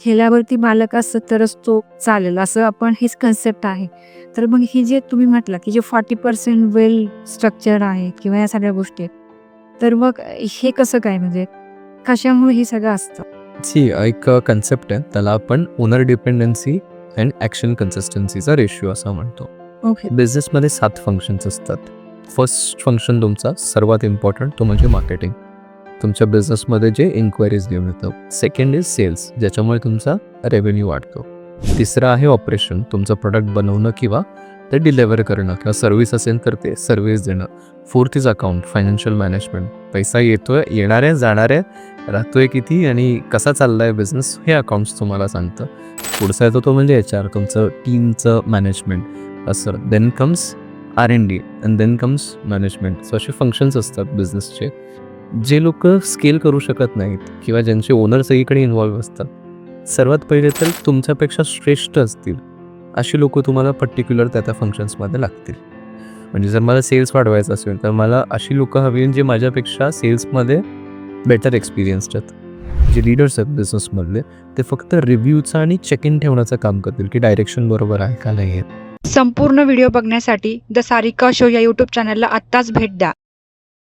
खेळावरती मालक असतं तरच तो चालेल. असं आपण हीच कन्सेप्ट आहे. तर मग ही जे तुम्ही म्हटलं की जे फॉर्टी पर्सेंट वेल स्ट्रक्चर आहे किंवा या सगळ्या गोष्टी आहेत तर मग हे कसं काय म्हणजे कशामुळे हे सगळं असतं? सी एक कन्सेप्ट आहे. त्याला आपण ओनर डिपेंडन्सी अँड ॲक्शन कन्सिस्टन्सीचा रेशिओ असं म्हणतो. ओके बिझनेसमध्ये सात फंक्शन्स असतात. फर्स्ट फंक्शन तुमचा सर्वात इम्पॉर्टंट तो म्हणजे मार्केटिंग तुमच्या बिझनेसमध्ये जे इन्क्वायरीज घेऊन येतं. सेकंड इज सेल्स ज्याच्यामुळे तुमचा रेव्हेन्यू वाढतो. तिसरं आहे ऑपरेशन तुमचं प्रोडक्ट बनवणं किंवा ते डिलेवर करणं किंवा सर्व्हिस असेल तर ते सर्व्हिस देणं. Fourth is account financial management पैसा येतोय येणाऱ्या जाणाऱ्या राहतोय किती आणि कसा चाललाय बिझनेस हे अकाउंट्स तुम्हाला सांगतं. पुढचा येतो तो म्हणजे एच आर तुमचं टीमचं मॅनेजमेंट असं. Then comes R N D and then comes management so असे फंक्शन्स असतात बिझनेसचे जे लोक स्केल करू शकत नाहीत किंवा ज्यांचे ओनर सगळीकडे इन्व्हॉल्व्ह असतात सर्वात पहिले तर तुमच्यापेक्षा श्रेष्ठ असतील अशी लोक तुम्हाला पर्टिक्युलर त्या त्या फंक्शन्समध्ये लागतील. म्हणजे जर मला सेल्स वाढवायचं असेल तर मला अशी लोकं हवी जे माझ्यापेक्षा सेल्समध्ये बेटर एक्सपिरियन्स्ड आहेत. जे लीडर्स आहेत बिझनेसमधले ते फक्त रिव्ह्यूचं आणि चेक इन ठेवण्याचं काम करतील की डायरेक्शन बरोबर आहे का नाही आहे. संपूर्ण व्हिडिओ बघण्यासाठी द सारिका शो या यूट्यूब चॅनलला आत्ताच भेट द्या.